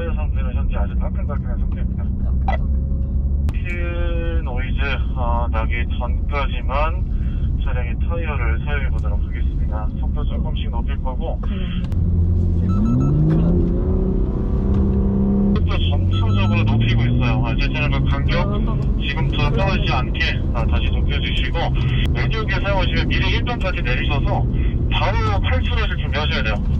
타이어 상태는 현재 아주 따끈따끈한 상태입니다. 힐 노이즈 어, 나기 전까지만 차량의 타이어를 사용해 보도록 하겠습니다. 속도 조금씩 높일 거고 속도 점차적으로 높이고 있어요. 아, 제 차량과 간격 지금처럼 떨어지지 않게 아, 다시 높여주시고 매뉴얼 사용하시면 미리 1단까지 내리셔서 바로 탈출하실 준비하셔야 돼요.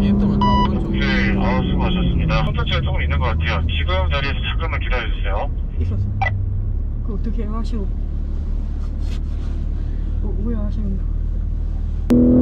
BMW 다 오른쪽 오케이. 아, 수고하셨습니다. 컨텐츠가 조금 있는 것 같아요. 지금 자리에서 잠깐만 기다려주세요. 있었어 그 어떻게 하시고 어, 왜 하시는 거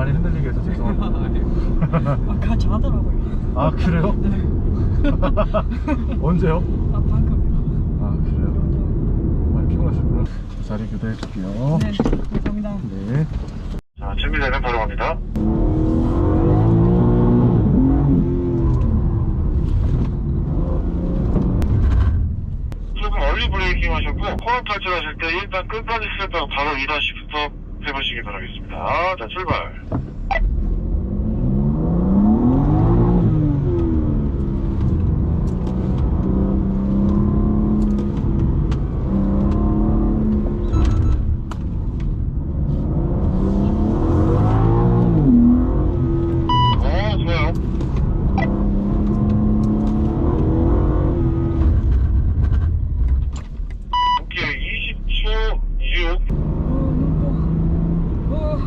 많이 흔들리게 해서 죄송합니다. 아까 자더라고요 아 그래요? 언제요? 아 방금 아 그래요? 많이 피곤하셨구나. 자리 교대해 줄게요. 네 감사합니다 네. 자, 준비되면 바로 갑니다. 조금 얼리 브레이킹 하셨고 코너 탈출하실 때 일단 끝까지 슬쩍 바로 2단 시프트 해보시기 바라겠습니다. 자, 출발. 어, 좋아요. 오케이, 20초 6. 어, 어.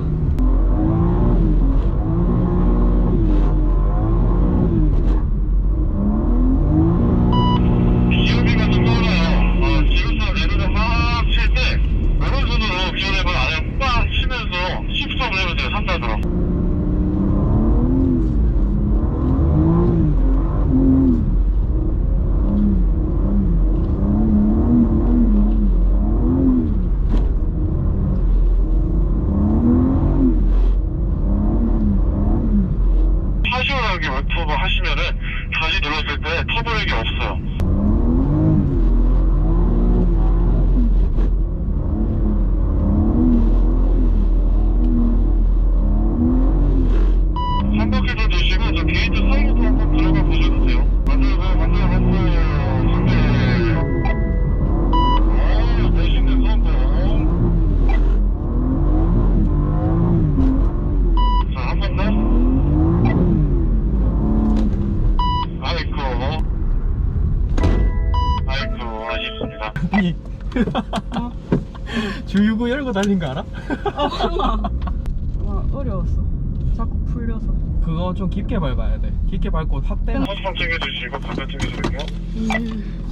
기울기가 좀 떨어요. 어, 지금처럼 레벨을 막칠 때, 오른손으로 기어랩을 아래 빡 치면서 시프트업을 해면 돼요, 3단으로. 마지막에 웹투브 하시면은 다시 눌렀을 때 터보렉이 없어요. 아쉽습니다. 이 주유구 열고 달린 거 알아? 아 몰라 와 어려웠어 자꾸 풀려서 그거 좀 깊게 밟아야 돼 깊게 밟고 확 빼면 허수방 챙겨주시고, 반대 챙겨드릴게요. 음.